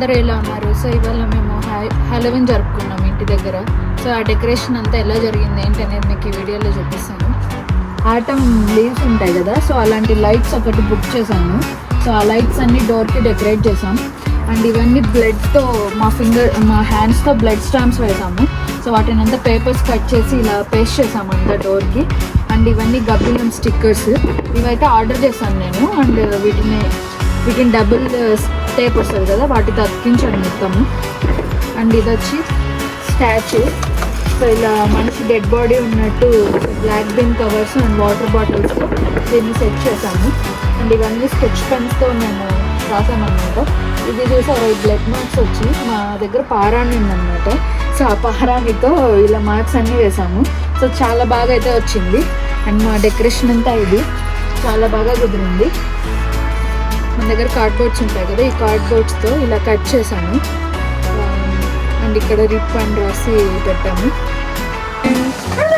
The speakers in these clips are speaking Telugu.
అందరూ ఎలా ఉన్నారు? సో ఇవాళ మేము హలోవిన్ జరుపుకున్నాం ఇంటి దగ్గర. సో ఆ డెకరేషన్ అంతా ఎలా జరిగింది ఏంటి అనేది మీకు ఈ వీడియోలో చూపిస్తాను. ఆటమ్ లీవ్స్ ఉంటాయి కదా సో అలాంటి లైట్స్ ఒకటి బుక్ చేశాను. సో ఆ లైట్స్ అన్ని డోర్కి డెకరేట్ చేసాం అండ్ ఇవన్నీ బ్లడ్తో మా ఫింగర్ మా హ్యాండ్స్తో బ్లడ్ స్టాంప్స్ వేసాము సో వాటిని అంతా పేపర్స్ కట్ చేసి ఇలా పేస్ట్ చేసాము అంతా డోర్కి. అండ్ ఇవన్నీ గబ్బిలం స్టిక్కర్స్. ఇవైతే ఆర్డర్ చేశాను నేను. అండ్ వీటిని వీటిని డబుల్ టేప్ వస్తుంది కదా వాటితో అతికించాను మొత్తము అండ్ ఇది వచ్చి స్టాచ్యూ సో ఇలా మనిషి డెడ్ బాడీ ఉన్నట్టు black bin covers and water bottles దీన్ని సెట్ చేశాము. అండ్ ఇవన్నీ స్కెచ్ పెన్స్తో మేము రాసామన్నమాట ఇది చూసారు బ్లడ్ మార్క్స్ వచ్చి మా దగ్గర పారాణి ఉందన్నమాట. సో ఆ పారాణితో ఇలా మార్క్స్ అన్నీ వేసాము సో చాలా బాగా అయితే వచ్చింది. అండ్ మా డెకరేషన్ అంతా ఇది. చాలా బాగా కుదిరింది. మన దగ్గర కార్డ్బోర్డ్స్ ఉంటాయి కదా ఈ కార్డ్బోర్డ్స్తో ఇలా కట్ చేశాను అండ్ ఇక్కడ రిప్ అండ్ రాసి పెట్టాము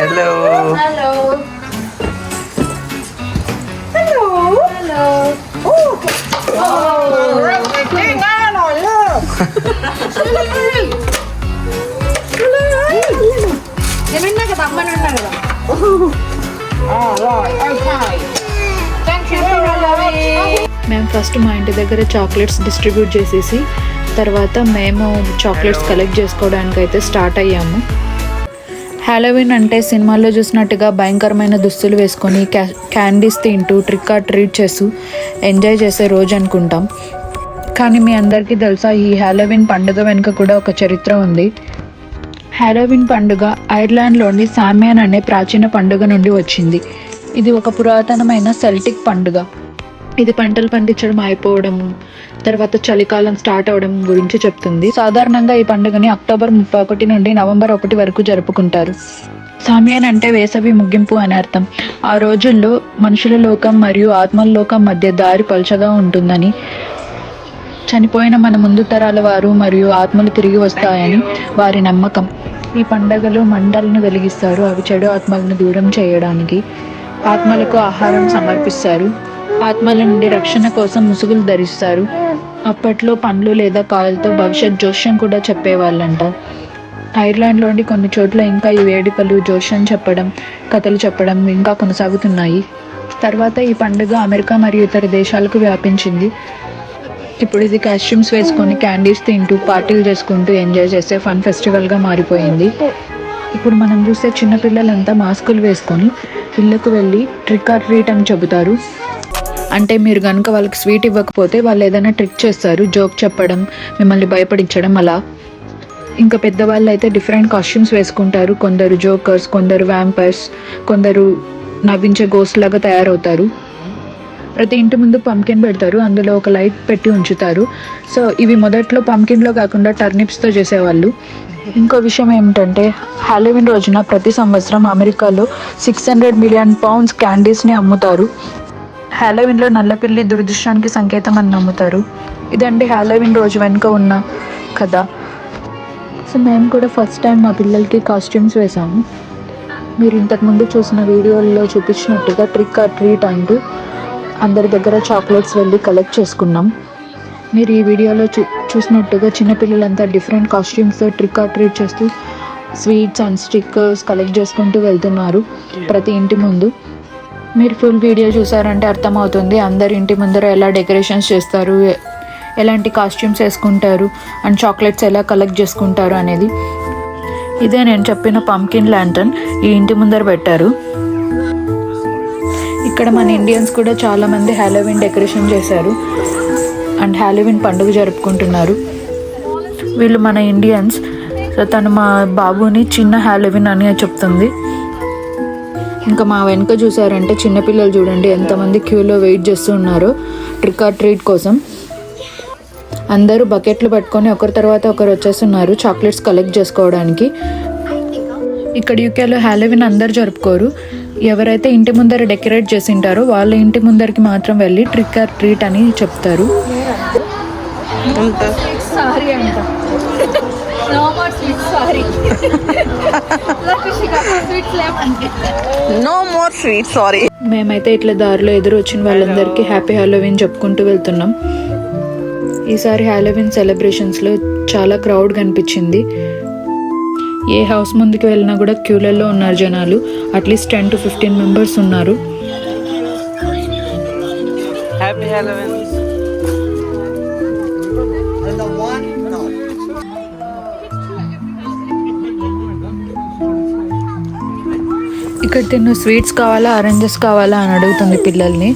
హలో హలో హలో హలో ఏమన్నా కదా అమ్మని ఉన్నా కదా మేము ఫస్ట్ మా ఇంటి దగ్గర చాక్లెట్స్ డిస్ట్రిబ్యూట్ చేసేసి తర్వాత మేము చాక్లెట్స్ కలెక్ట్ చేసుకోవడానికి అయితే స్టార్ట్ అయ్యాము. హ్యాలోవిన్ అంటే సినిమాల్లో చూసినట్టుగా భయంకరమైన దుస్తులు వేసుకొని క్యా క్యాండీస్ తింటూ ట్రిక్ ఆర్ ట్రీట్ చేస్తూ ఎంజాయ్ చేసే రోజు అనుకుంటాం. కానీ మీ అందరికీ తెలుసా ఈ హ్యాలోవిన్ పండుగ వెనుక కూడా ఒక చరిత్ర ఉంది. హ్యాలోవిన్ పండుగ ఐర్లాండ్లోని సామ్యాన్ అనే ప్రాచీన పండుగ నుండి వచ్చింది. ఇది ఒక పురాతనమైన సెల్టిక్ పండుగ. ఇది పంటలు పండించడం అయిపోవడం తర్వాత చలికాలం స్టార్ట్ అవడం గురించి చెప్తుంది. సాధారణంగా ఈ పండుగని అక్టోబర్ ముప్పై ఒకటి నుండి నవంబర్ ఒకటి వరకు జరుపుకుంటారు. సామ్యాన్ అంటే వేసవి ముగింపు అని అర్థం. ఆ రోజుల్లో మనుషుల లోకం మరియు ఆత్మల లోకం మధ్య దారి పలుచగా ఉంటుందని చనిపోయిన మన ముందు తరాల వారు మరియు ఆత్మలు తిరిగి వస్తాయని వారి నమ్మకం. ఈ పండగలో మండలను వెలిగిస్తారు. అవి చెడు ఆత్మలను దూరం చేయడానికి ఆత్మలకు ఆహారం సమర్పిస్తారు. ఆత్మల నుండి రక్షణ కోసం ముసుగులు ధరిస్తారు. అప్పట్లో పండ్లు లేదా కాయలతో భవిష్యత్ జోష్యం కూడా చెప్పేవాళ్ళంట. ఐర్లాండ్లోని కొన్ని చోట్ల ఇంకా ఈ వేడుకలు జోష్యం చెప్పడం కథలు చెప్పడం ఇంకా కొనసాగుతున్నాయి. తర్వాత ఈ పండుగ అమెరికా మరియు ఇతర దేశాలకు వ్యాపించింది. ఇప్పుడు ఇది కాస్ట్యూమ్స్ వేసుకొని క్యాండీస్ తింటూ పార్టీలు చేసుకుంటూ ఎంజాయ్ చేసే ఫన్ ఫెస్టివల్గా మారిపోయింది. ఇప్పుడు మనం చూస్తే చిన్నపిల్లలంతా మాస్కులు వేసుకొని ఇళ్ళకు వెళ్ళి ట్రిక్ ఆర్ ట్రీట్ అని చెబుతారు. అంటే మీరు కనుక వాళ్ళకి స్వీట్ ఇవ్వకపోతే వాళ్ళు ఏదైనా ట్రిక్ చేస్తారు జోక్ చెప్పడం మిమ్మల్ని భయపడించడం అలా. ఇంకా పెద్దవాళ్ళు అయితే డిఫరెంట్ కాస్ట్యూమ్స్ వేసుకుంటారు. కొందరు జోకర్స్ కొందరు వ్యాంపర్స్ కొందరు నవ్వించే గోస్ట్ లాగా తయారవుతారు. ప్రతి ఇంటి ముందు పంకిన్ పెడతారు. అందులో ఒక లైట్ పెట్టి ఉంచుతారు. సో ఇవి మొదట్లో పంకిన్లో కాకుండా టర్నిప్స్తో చేసేవాళ్ళు. ఇంకో విషయం ఏమిటంటే హాలోవిన్ రోజున ప్రతి సంవత్సరం అమెరికాలో సిక్స్ హండ్రెడ్ మిలియన్ పౌండ్స్ క్యాండీస్ని అమ్ముతారు. హాలోవిన్లో నల్లపిల్లి దురదృష్టానికి సంకేతం అని నమ్ముతారు. ఇదండి హాలోవిన్ రోజు వెనుక ఉన్న కథ. సో మేము కూడా ఫస్ట్ టైం మా పిల్లలకి కాస్ట్యూమ్స్ వేసాము మీరు ఇంతకుముందు చూసిన వీడియోల్లో చూపించినట్టుగా ట్రిక్ ఆర్ ట్రీట్ అంటూ అందరి దగ్గర చాక్లెట్స్ వెళ్ళి కలెక్ట్ చేసుకున్నాం. మీరు ఈ వీడియోలో చూ చూసినట్టుగా చిన్నపిల్లలంతా డిఫరెంట్ కాస్ట్యూమ్స్తో ట్రిక్ ఆర్ ట్రీట్ చేస్తూ స్వీట్స్ అండ్ స్టిక్కర్స్ కలెక్ట్ చేసుకుంటూ వెళ్తున్నారు. ప్రతి ఇంటి ముందు. మీరు ఫుల్ వీడియో చూసారంటే అర్థమవుతుంది. అందరి ఇంటి ముందర ఎలా డెకరేషన్స్ చేస్తారు ఎలాంటి కాస్ట్యూమ్స్ వేసుకుంటారు అండ్ చాక్లెట్స్ ఎలా కలెక్ట్ చేసుకుంటారు అనేది. ఇదే నేను చెప్పిన పంకిన్ ల్యాంటర్న్ ఈ ఇంటి ముందర పెట్టారు. ఇక్కడ మన ఇండియన్స్ కూడా చాలామంది హ్యాలోవిన్ డెకరేషన్ చేశారు. అండ్ హ్యాలోవిన్ పండుగ జరుపుకుంటున్నారు. వీళ్ళు మన ఇండియన్స్. సో తను మా బాబుని చిన్న హ్యాలోవిన్ అని చెప్తుంది. ఇంకా మా వెనుక చూసారంటే చిన్నపిల్లలు చూడండి ఎంతమంది క్యూలో వెయిట్ చేస్తూ ఉన్నారో ట్రిక్ ఆర్ ట్రీట్ కోసం. అందరూ బకెట్లు పట్టుకొని ఒకరి తర్వాత ఒకరు వచ్చేస్తున్నారు చాక్లెట్స్ కలెక్ట్ చేసుకోవడానికి. ఇక్కడ యూకేలో హ్యాలోవిన్ అందరు జరుపుకోరు. ఎవరైతే ఇంటి ముందర డెకరేట్ చేసి ఉంటారో వాళ్ళ ఇంటి ముందరికి మాత్రం వెళ్ళి ట్రిక్ ఆర్ ట్రీట్ అని చెప్తారు. సారీ అంట. Sorry. No more sweet sorry మేమైతే ఇట్లా దారిలో ఎదురు వచ్చిన వాళ్ళందరికీ హ్యాపీ హాలోవిన్ చెప్పుకుంటూ వెళ్తున్నాం. ఈసారి హాలోవిన్ సెలబ్రేషన్స్లో చాలా క్రౌడ్ కనిపించింది. ఏ హౌస్ ముందుకు వెళ్ళినా కూడా క్యూలలో ఉన్నారు జనాలు. At least ten to fifteen members ఉన్నారు. హ్యాపీ హాలోవీన్ ఇక్కడ తిన్న స్వీట్స్ కావాలా ఆరెంజెస్ కావాలా అని అడుగుతుంది పిల్లల్ని.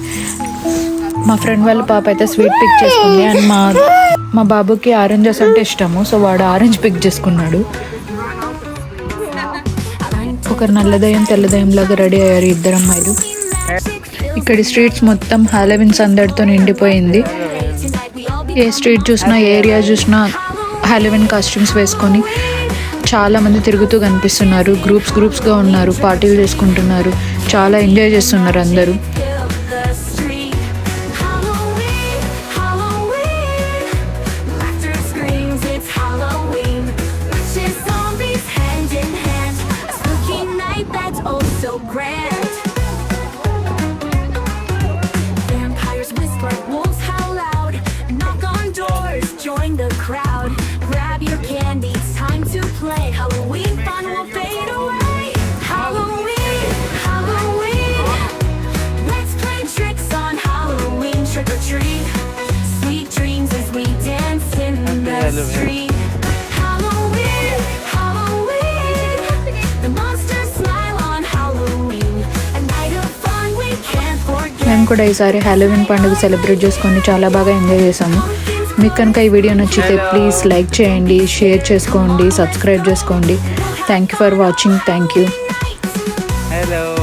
మా ఫ్రెండ్ వాళ్ళ పాప అయితే స్వీట్ పిక్ చేసుకుంది. అండ్ మా మా బాబుకి ఆరెంజెస్ అంటే ఇష్టము సో వాడు ఆరెంజ్ పిక్ చేసుకున్నాడు. ఒకరు నల్లదయం తెల్లదయం లాగా రెడీ అయ్యారు ఇద్దరు అమ్మాయిలు. ఇక్కడి స్ట్రీట్స్ మొత్తం హాలోవిన్ సందడితో నిండిపోయింది. ఏ స్ట్రీట్ చూసినా ఏ ఏరియా చూసినా హాలవిన్ కాస్ట్యూమ్స్ వేసుకొని చాలా మంది తిరుగుతూ కనిపిస్తున్నారు. గ్రూప్స్ గ్రూప్స్గా ఉన్నారు. పార్టీలు చేసుకుంటున్నారు. చాలా ఎంజాయ్ చేస్తున్నారు అందరూ. మేము కూడా ఈసారి హాలోవిన్ పండుగ సెలబ్రేట్ చేసుకొని చాలా బాగా ఎంజాయ్ చేసాము మీకు కనుక ఈ వీడియో నచ్చితే ప్లీజ్ లైక్ చేయండి షేర్ చేసుకోండి సబ్స్క్రైబ్ చేసుకోండి. Thank you for watching thank you hello